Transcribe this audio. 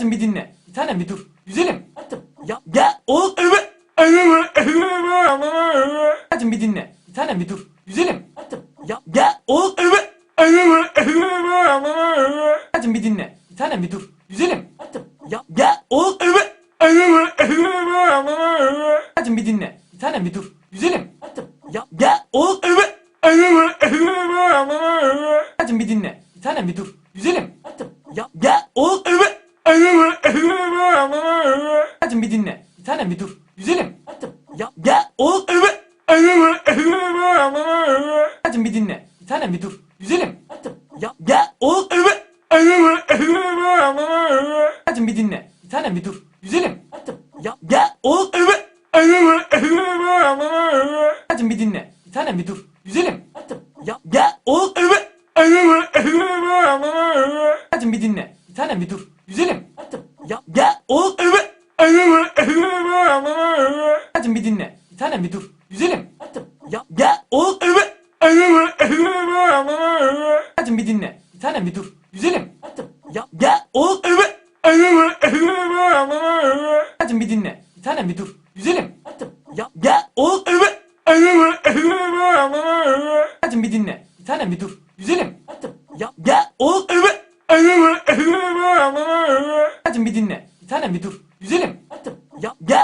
Hacım bir dinle. Tanem bir dur. Güzelim. Hayatım ya ya oğlum. Hacım bir dinle. Tanem bir dur. Güzelim. Hayatım ya ya oğlum. Hacım bir dinle. Tanem bir dur. Güzelim. Hayatım ya ya oğlum. Hacım bir dinle. Tanem bir dur. Güzelim. Hayatım ya ya oğlum. Hacım bir dinle. Tanem bir dur. Güzelim. Hayatım ya ya oğlum evet. Hacım bir dinle. Bir tanem bir dur. Güzelim. Hayatım ya ya evet. Hacım bir dinle. Bir tanem bir dur. Güzelim. Hayatım ya ya evet. Hacım bir dinle. Bir tanem bir dur. Güzelim. Hayatım ya ya evet. Hacım bir dinle. Bir tanem bir dur. Güzelim. Hayatım ya ya evet. Hacım bir dinle. Bir tanem bir dur. Güzelim. Hayatım ya ya oğlum evet. Hacım bir dinle. Bir tanem bir dur. Güzelim. Hayatım ya ya oğlum. Hacım bir dinle. Bir tanem bir dur. Güzelim. Hayatım ya ya oğlum. Hacım bir dinle. Bir tanem bir dur. Güzelim. Hayatım ya ya oğlum. Hacım bir dinle. Bir tanem bir dur. Güzelim. Hayatım ya ya oğlum. Hacım bir dinle. Bir tanem bir dur. Güzelim.